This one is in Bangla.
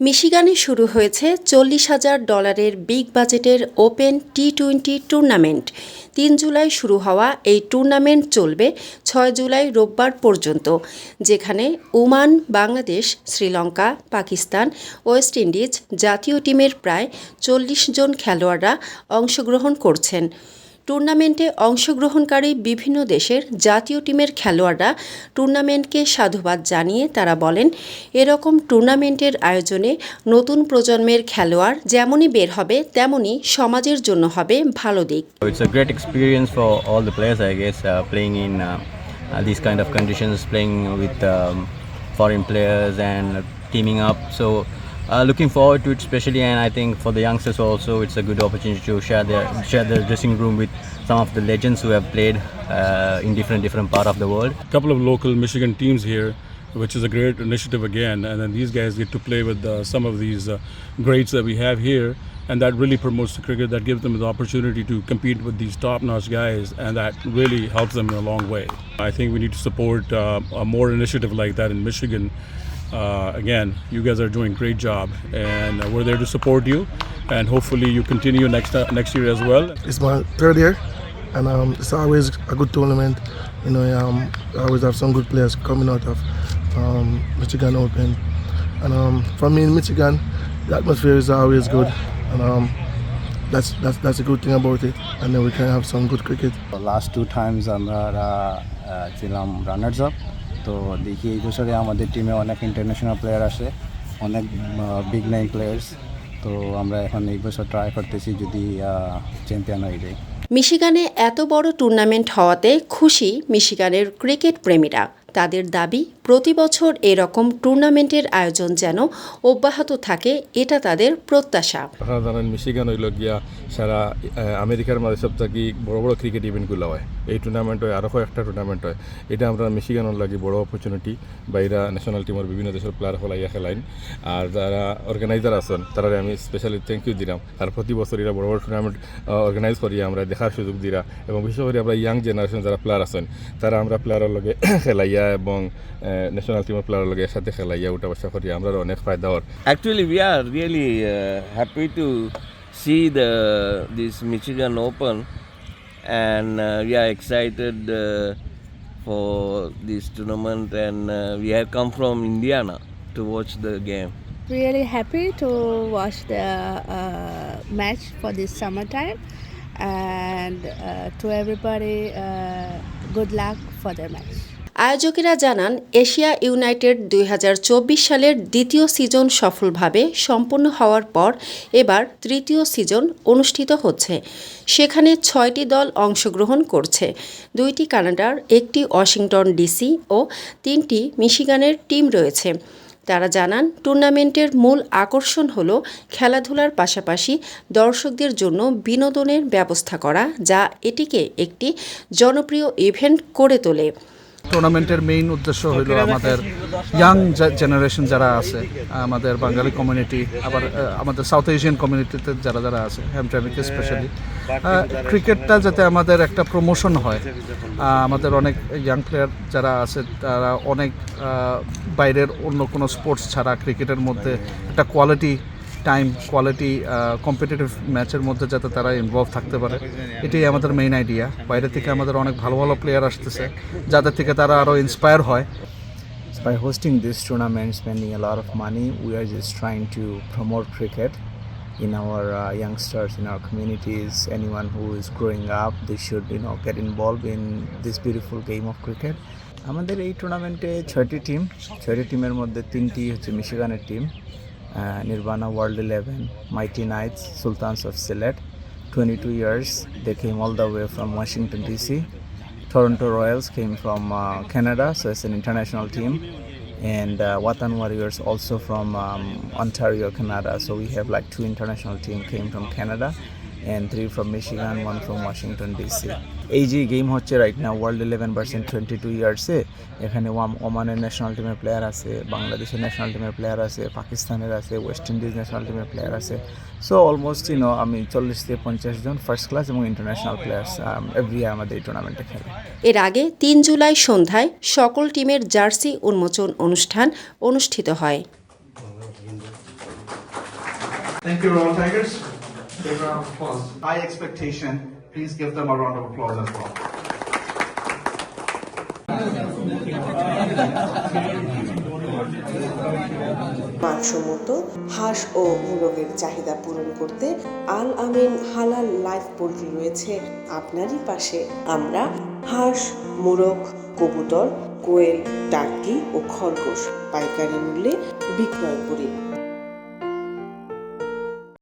মিশিগানে শুরু হয়েছে চল্লিশ হাজার ডলারের বিগ বাজেটের ওপেন টি টোয়েন্টি টুর্নামেন্ট। তিন জুলাই শুরু হওয়া এই টুর্নামেন্ট চলবে ছয় জুলাই রোববার পর্যন্ত, যেখানে Oman, Bangladesh, Sri Lanka, Pakistan, West Indies জাতীয় টিমের প্রায় চল্লিশ জন খেলোয়াড়রা অংশগ্রহণ করছেন। টুর্নামেন্টে অংশগ্রহণকারী বিভিন্ন দেশের জাতীয় টিমের খেলোয়াড়রা টুর্নামেন্টকে সাধুবাদ জানিয়ে তারা বলেন এরকম টুর্নামেন্টের আয়োজনে নতুন প্রজন্মের খেলোয়াড় যেমনই বের হবে তেমনই সমাজের জন্য হবে ভালো দিক It's a great experience for all the players, I guess, uh, playing in uh, uh, these kind of conditions, playing with um, foreign players and teaming up. So, uh, looking forward to it, especially, and I think for the youngsters also, it's a good opportunity to share their share their dressing room with some of the legends who have played uh, in different different part of the world. A couple of local Michigan teams here, which is a great initiative again. And then these guys get to play with uh, some of these uh, greats that we have here, and that really promotes the cricket. That gives them the opportunity to compete with these top-notch guys, and that really helps them in a long way. I think we need to support uh, a more initiative like that in Michigan. Uh, again, you guys are doing a great job, and uh, we're there to support you. And hopefully, you continue next uh, next year as well. It's my third year, and um, it's always a good tournament. You know, um, I always have some good players coming out of um, Michigan Open, and um, for me in Michigan, the atmosphere is always good, and um, that's that's that's a good thing about it. And then we can have some good cricket. Last two times আমরা আহ, ছিলাম রানার্স আপ তো দেখি এই বছরে আমাদের টিমে অনেক ইন্টারন্যাশনাল প্লেয়ার আসে অনেক বিগ নাইম প্লেয়ার্স তো আমরা এখন এই বছর ট্রাই করতেছি যদি চ্যাম্পিয়ন হয়ে যাই মিশিগানে এত বড় টুর্নামেন্ট হওয়াতে খুশি মিশিগানের ক্রিকেট প্রেমীরা। তাদের দাবি, প্রতি বছর এরকম টুর্নামেন্টের আয়োজন যেন অব্যাহত থাকে, এটা তাদের প্রত্যাশা। আপনারা জানেন মিশিগান হইল গিয়া সারা আমেরিকার মাঝে থাকি বড় বড় ক্রিকেট ইভেন্টগুলো হয়। এই টুর্নামেন্ট হয় আরও একটা টুর্নামেন্ট হয়। এটা আমরা মিশিগানের লাগি বড় অপরচুনিটি বাইরা ন্যাশনাল টিমের বিভিন্ন দেশের প্লেয়ার হলাইয়া খেলাইন। আর যারা অর্গানাইজার আছেন তারা আমি স্পেশালি থ্যাংক ইউ দিলাম। আর প্রতি বছর এরা বড় বড় টুর্নামেন্ট অর্গানাইজ করি আমরা দেখার সুযোগ দিরা। এবং বিশেষ করে আমরা ইয়াং জেনারেশন যারা প্লেয়ার আছেন, তারা আমরা প্লেয়ারের লগে খেলাইয়া এবং ন্যাশনাল টিমের প্লেয়ারের লগে একসাথে খেলাইয়া উঠা বসা করি আমরা অনেক ফায়দা হওয়ার Actually, we are really uh, happy to see the this Michigan Open, and uh, we are excited uh, for this tournament. And uh, we have come from Indiana to watch the game. really happy to watch the uh, match for this summertime and uh, to everybody uh, good luck for the match আয়োজকেরা জানান, এশিয়া ইউনাইটেড দুই হাজার চব্বিশ সালের দ্বিতীয় সিজন সফলভাবে সম্পন্ন হওয়ার পর এবার তৃতীয় সিজন অনুষ্ঠিত হচ্ছে। সেখানে ছয়টি দল অংশগ্রহণ করছে। দুইটি কানাডার, একটি ওয়াশিংটন ডিসি ও তিনটি মিশিগানের টিম রয়েছে। তারা জানান, টুর্নামেন্টের মূল আকর্ষণ হল খেলাধুলার পাশাপাশি দর্শকদের জন্য বিনোদনের ব্যবস্থা করা, যা এটিকে একটি জনপ্রিয় ইভেন্ট করে তোলে। টুর্নামেন্টের মেইন উদ্দেশ্য হলো আমাদের ইয়াং জেনারেশন যারা আছে আমাদের বাঙালি কমিউনিটি আবার আমাদের সাউথ এশিয়ান কমিউনিটিতে যারা যারা আছে হ্যামট্রামিকে স্পেশালি ক্রিকেটটা যাতে আমাদের একটা প্রমোশন হয় আমাদের অনেক ইয়াং প্লেয়ার যারা আছে তারা অনেক বাইরের অন্য কোনো স্পোর্টস ছাড়া ক্রিকেটের মধ্যে একটা কোয়ালিটি টাইম কোয়ালিটি কম্পিটিটিভ ম্যাচের মধ্যে যাতে তারা ইনভলভ থাকতে পারে। এটাই আমাদের মেইন আইডিয়া বাইরে থেকে আমাদের অনেক ভালো ভালো প্লেয়ার আসতেছে, যাদের থেকে তারা আরও ইন্সপায়ার হয়। By hosting this tournament spending a lot of money we are just trying to promote cricket in our youngsters in our communities any one who is growing up the should into get involved in this beautiful game of cricket আমাদের এই টুর্নামেন্টে ছয়টি টিম ছয়টি টিমের মধ্যে তিনটি হচ্ছে মিশিগানের team Uh, Nirvana World 11, Mighty Knights, Sultans of Sylhet. 22 years, they came all the way from Washington, D.C. Toronto Royals came from uh, Canada, so it's an international team. And uh, Watan Warriors also from um, Ontario, Canada. So we have like two international team came from Canada and three from Michigan, one from Washington, D.C. এই যে গেম হচ্ছে রাইট না world eleven percent twenty two ইয়ার্সে এখানে ওয়াম ওমানের ন্যাশনাল টিমের প্লেয়ার আছে বাংলাদেশের ন্যাশনাল টিমের প্লেয়ার আছে পাকিস্তানের আছে ওয়েস্ট ইন্ডিজ ন্যাশনাল টিমের প্লেয়ার আছে সো অলমোস্ট ইউনো আমি চল্লিশ থেকে পঞ্চাশ জন ফার্স্ট ক্লাস এবং ইন্টারন্যাশনাল প্লেয়ার্স এভরি ইয়ার আমাদের এই টুর্নামেন্টে খেলে এর আগে তিন জুলাই সন্ধ্যায় সকল টিমের জার্সি উন্মোচন অনুষ্ঠান অনুষ্ঠিত হয় Thank you, Royal Tigers. Give a round of applause. High expectation. Please give them a round of applause as well. মানসম্মত, হাঁস ও মুরগের চাহিদা পূরণ করতে আল আমিন হালাল লাইফ পোল্ট্রি রয়েছে আপনারই পাশে আমরা হাঁস, মোরগ, কবুতর, কোয়েল টার্কি ও খরগোশ পাইকারি মূল্যে বিক্রয় করি